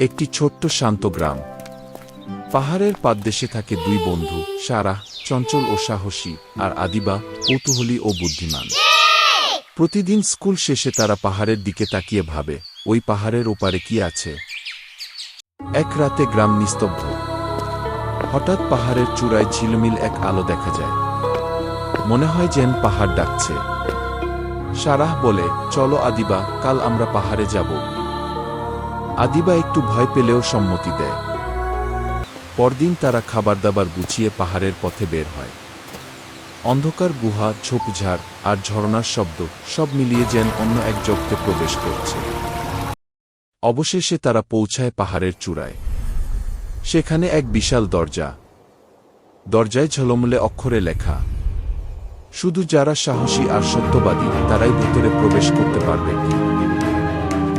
একটি ছোট্ট শান্ত গ্রাম। পাহাড়ের পাদদেশে থাকে দুই বন্ধু সারাহ চঞ্চল ও সাহসী, আর আদিবা, কৌতূহলী ও বুদ্ধিমান। প্রতিদিন স্কুল শেষে তারা পাহাড়ের দিকে তাকিয়ে ভাবে, ওই পাহাড়ের ওপারে কি আছে? এক রাতে গ্রাম নিস্তব্ধ। হঠাৎ পাহাড়ের চূড়ায় ঝিলমিল এক আলো দেখা যায়। মনে হয় যেন পাহাড় ডাকছে। সারাহ বলে, চলো আদিবা, কাল আমরা পাহাড়ে যাব। আদিবা একটু ভয় পেলেও সম্মতি দেয়। পরদিন তারা খাবার দাবার গুছিয়ে পাহাড়ের পথে বের হয়। অন্ধকার গুহা, ঝোপঝাড় আর ঝরনার শব্দ সব মিলিয়ে যেন অন্য এক জগতে প্রবেশ করছে। অবশেষে তারা পৌঁছায় পাহাড়ের চূড়ায়। সেখানে এক বিশাল দরজা। দরজায় ঝলমলে অক্ষরে লেখা। শুধু যারা সাহসী আর সত্যবাদী, তারাই ভিতরে প্রবেশ করতে পারবে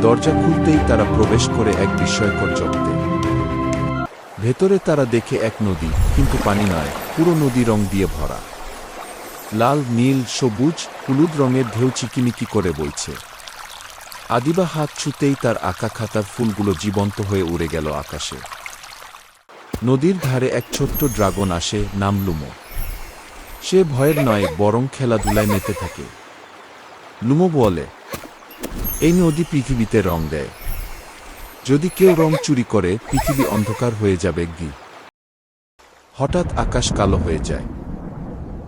দরজা খুলতেই তারা প্রবেশ করে এক বিস্ময়কর জগতে। ভেতরে তারা দেখে এক নদী, কিন্তু পানি নয়, পুরো নদী রং দিয়ে ভরা। লাল, নীল, সবুজ, হলুদ রঙের ঢেউ চিকিমিকি করে বইছে। আদিবা হাত ছুতেই তার আঁকা খাতার ফুলগুলো জীবন্ত হয়ে উড়ে গেল আকাশে। নদীর ধারে এক ছোট্ট ড্রাগন আসে, নাম লুমো। সে ভয়ের নয়, বরং খেলাধুলায় মেতে থাকে। লুমো বলে এই নদী পৃথিবীতে রং দেয়। যদি কেউ রং চুরি করে, পৃথিবী অন্ধকার হয়ে যাবে গি হঠাৎ আকাশ কালো হয়ে যায়।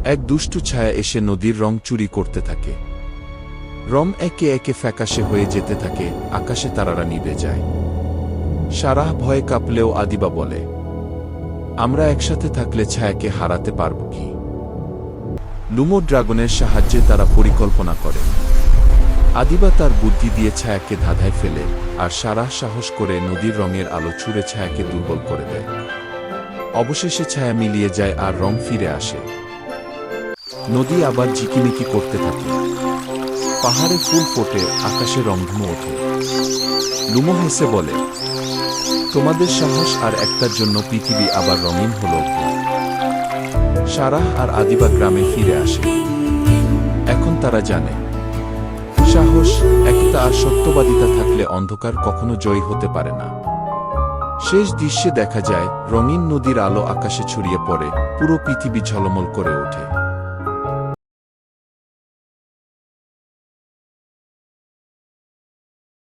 এক দুষ্টু ছায়া এসে নদীর রং চুরি করতে থাকে। রং একে একে ফ্যাকাশে হয়ে যেতে থাকে, আকাশে তারারা নিভে যায়। সারাহ ভয়ে কাঁপলেও আদিবা বলে, আমরা একসাথে থাকলে ছায়াকে হারাতে পারব কি? লুমো ড্রাগনের সাহায্যে তারা পরিকল্পনা করে। আদিবা তার বুদ্ধি দিয়ে ছায়াকে ধাঁধায় ফেলে আর সারা সাহস করে নদীর রঙের আলো ছুঁড়ে ছায়াকে দুর্বল করে দেয়। অবশেষে ছায়া মিলিয়ে যায় আর রং ফিরে আসে। নদী আবার ঝিকিমিকি করতে থাকে। পাহাড়ে ফুল ফোটে, আকাশে রংধনু ওঠে। লুমো হেসে বলে, তোমাদের সাহস আর একটার জন্য পৃথিবী আবার রঙিন হল সারাহ আর আদিবা গ্রামে ফিরে আসে। এখন তারা জানে সাহস একতা আর সত্যবাদিতা থাকলে অন্ধকার কখনো জয়ী হতে পারে না। শেষ দৃশ্যে দেখা যায়, রঙিন নদীর আলো আকাশে ছড়িয়ে পড়ে, পুরো পৃথিবী ঝলমল করে ওঠে।